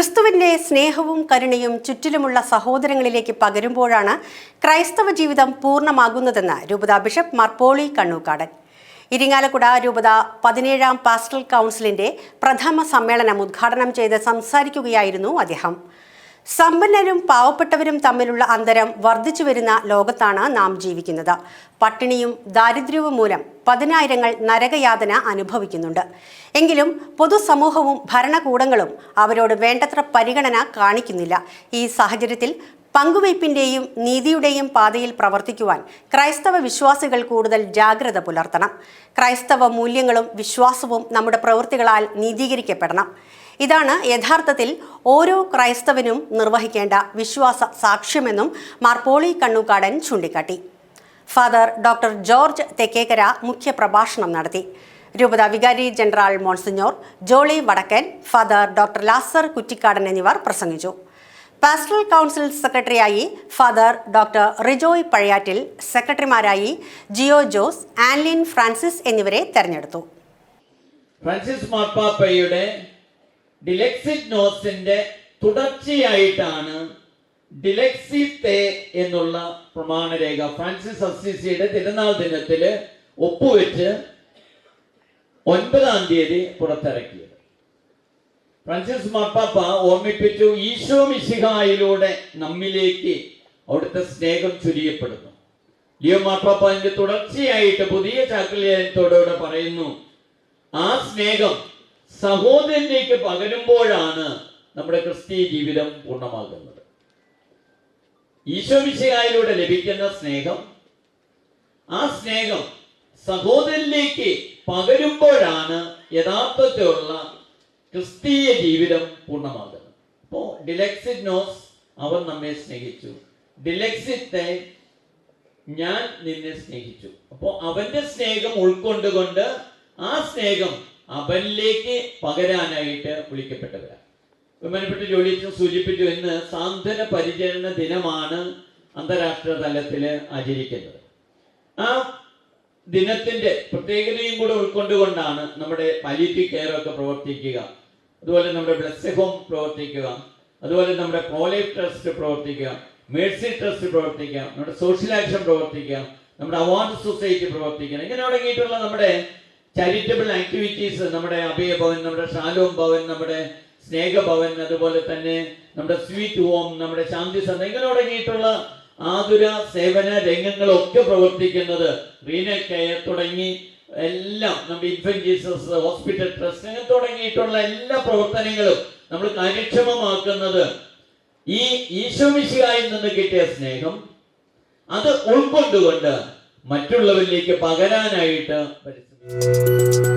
ക്രിസ്തുവിന്റെ സ്നേഹവും കരുണയും ചുറ്റിലുമുള്ള സഹോദരങ്ങളിലേക്ക് പകരുമ്പോഴാണ് ക്രൈസ്തവ ജീവിതം പൂർണമാകുന്നതെന്ന് രൂപത ബിഷപ്പ് മർപ്പോളി കണ്ണൂക്കാടൻ. ഇരിങ്ങാലക്കുട രൂപത പതിനേഴാം പാസ്റ്റൽ കൗൺസിലിന്റെ പ്രഥമ സമ്മേളനം ഉദ്ഘാടനം ചെയ്ത് സംസാരിക്കുകയായിരുന്നു അദ്ദേഹം. സമ്പന്നരും പാവപ്പെട്ടവരും തമ്മിലുള്ള അന്തരം വർദ്ധിച്ചു വരുന്ന ലോകത്താണ് നാം ജീവിക്കുന്നത്. പട്ടിണിയും ദാരിദ്ര്യവും മൂലം പതിനായിരങ്ങൾ നരകയാതന അനുഭവിക്കുന്നുണ്ട്. എങ്കിലും പൊതുസമൂഹവും ഭരണകൂടങ്ങളും അവരോട് വേണ്ടത്ര പരിഗണന കാണിക്കുന്നില്ല. ഈ സാഹചര്യത്തിൽ പങ്കുവയ്പിന്റെയും നീതിയുടെയും പാതയിൽ പ്രവർത്തിക്കുവാൻ ക്രൈസ്തവ വിശ്വാസികൾ കൂടുതൽ ജാഗ്രത പുലർത്തണം. ക്രൈസ്തവ മൂല്യങ്ങളും വിശ്വാസവും നമ്മുടെ പ്രവൃത്തികളാൽ നീതീകരിക്കപ്പെടണം. ഇതാണ് യഥാർത്ഥത്തിൽ ഓരോ ക്രൈസ്തവനും നിർവഹിക്കേണ്ട വിശ്വാസ സാക്ഷ്യമെന്നും മാർപ്പോളി കണ്ണുകാടൻ ചൂണ്ടിക്കാട്ടി. ഫാദർ ഡോക്ടർ ജോർജ് തെക്കേക്കര മുഖ്യ പ്രഭാഷണം നടത്തി. രൂപത വികാരി ജനറൽ മോൺസിഞ്ഞോർ ജോളി വടക്കൻ ഫാദർ ഡോക്ടർ ലാസർ കുറ്റിക്കാടൻ എന്നിവർ പ്രസംഗിച്ചു. പാസ്റ്ററൽ കൗൺസിൽ സെക്രട്ടറിയായി ഫാദർ ഡോക്ടർ റിജോയ് പഴയാറ്റിൽ സെക്രട്ടറിമാരായി ജിയോ ജോസ് ആൻലിൻ ഫ്രാൻസിസ് എന്നിവരെ തെരഞ്ഞെടുത്തു. ഫ്രാൻസിസ് മാർപ്പാപ്പയുടെ ഡിലെക്സിറ്റ് നോസിന്റെ തുടർച്ചയായിട്ടാണ് ഡിലക്സിത്തെ എന്നുള്ള പ്രമാണരേഖ ഫ്രാൻസിസ് അസിസിയുടെ തിരുനാൾ ദിനത്തിൽ ഒപ്പുവെച്ച് ഒൻപതാം തീയതി പുറത്തിറക്കിയത്. ഫ്രാൻസിസ് മാർപ്പാപ്പ ഓർമ്മിപ്പിച്ചു ഈശോ മിശിഹായിലൂടെ നമ്മിലേക്ക് അവിടുത്തെ സ്നേഹം ചുരിയപ്പെടുന്നു. ലിയോ മാർപ്പാപ്പ അതിന്റെ തുടർച്ചയായിട്ട് പുതിയ ചാക്രിയത്തോടുകൂടെ പറയുന്നു ആ സ്നേഹം സഹോദരനിലേക്ക് പകരുമ്പോഴാണ് നമ്മുടെ ക്രിസ്തീയ ജീവിതം പൂർണമാകുന്നത്. ഈശോമിശയായിലൂടെ ലഭിക്കുന്ന സ്നേഹം ആ സ്നേഹം സഹോദരനിലേക്ക് പകരുമ്പോഴാണ് യഥാർത്ഥത്തിലുള്ള ക്രിസ്തീയ ജീവിതം പൂർണമാകുന്നത്. അപ്പോ ഡിലക്സിറ്റ് നോസ് അവൻ നമ്മെ സ്നേഹിച്ചു. ഡിലെക്സിത്തെ ഞാൻ നിന്നെ സ്നേഹിച്ചു. അപ്പോ അവന്റെ സ്നേഹം ഉൾക്കൊണ്ടുകൊണ്ട് ആ സ്നേഹം അവനിലേക്ക് പകരാനായിട്ട് വിളിക്കപ്പെട്ടവരാണ് ബഹുമാനപ്പെട്ട ജോലിയച്ചൻ സൂചിപ്പിച്ചു ഇന്ന് സാന്ത്വന പരിചരണ ദിനമാണ് അന്താരാഷ്ട്ര തലത്തിൽ ആചരിക്കുന്നത്. ആ ദിനത്തിന്റെ പ്രത്യേകതയും കൂടെ ഉൾക്കൊണ്ടുകൊണ്ടാണ് നമ്മുടെ പലിറ്റി കെയർ ഒക്കെ പ്രവർത്തിക്കുക അതുപോലെ നമ്മുടെ ബ്ലസ് ഹോം പ്രവർത്തിക്കുക അതുപോലെ നമ്മുടെ പ്രോലൈഫ് ട്രസ്റ്റ് പ്രവർത്തിക്കുക മേഴ്സി ട്രസ്റ്റ് പ്രവർത്തിക്കുക നമ്മുടെ സോഷ്യൽ ആക്ഷൻ പ്രവർത്തിക്കുക നമ്മുടെ അവാർഡ് സൊസൈറ്റി പ്രവർത്തിക്കുക ഇങ്ങനെ തുടങ്ങിയിട്ടുള്ള നമ്മുടെ ചാരിറ്റബിൾ ആക്ടിവിറ്റീസ് നമ്മുടെ അഭയഭവൻ നമ്മുടെ ഷാലോം ഭവൻ നമ്മുടെ സ്നേഹഭവൻ അതുപോലെ തന്നെ നമ്മുടെ സ്വീറ്റ് ഹോം നമ്മുടെ ശാന്തി സന്ധ ഇങ്ങനെ തുടങ്ങിയിട്ടുള്ള ആതുര സേവന രംഗങ്ങളൊക്കെ പ്രവർത്തിക്കുന്നത് റീനൽ കെയർ തുടങ്ങി എല്ലാം നമ്മുടെ ഇൻഫന്റ് ജീസസ് ഹോസ്പിറ്റൽ ട്രസ്റ്റ് അങ്ങനെ തുടങ്ങിയിട്ടുള്ള എല്ലാ പ്രവർത്തനങ്ങളും നമ്മൾ കാര്യക്ഷമമാക്കുന്നത്. ഈ ഈശോമിശിയായി നിന്ന് കിട്ടിയ സ്നേഹം അത് ഉൾക്കൊണ്ടുകൊണ്ട് മറ്റുള്ളവരിലേക്ക് പകരാനായിട്ട് പരിശ്രമിക്കും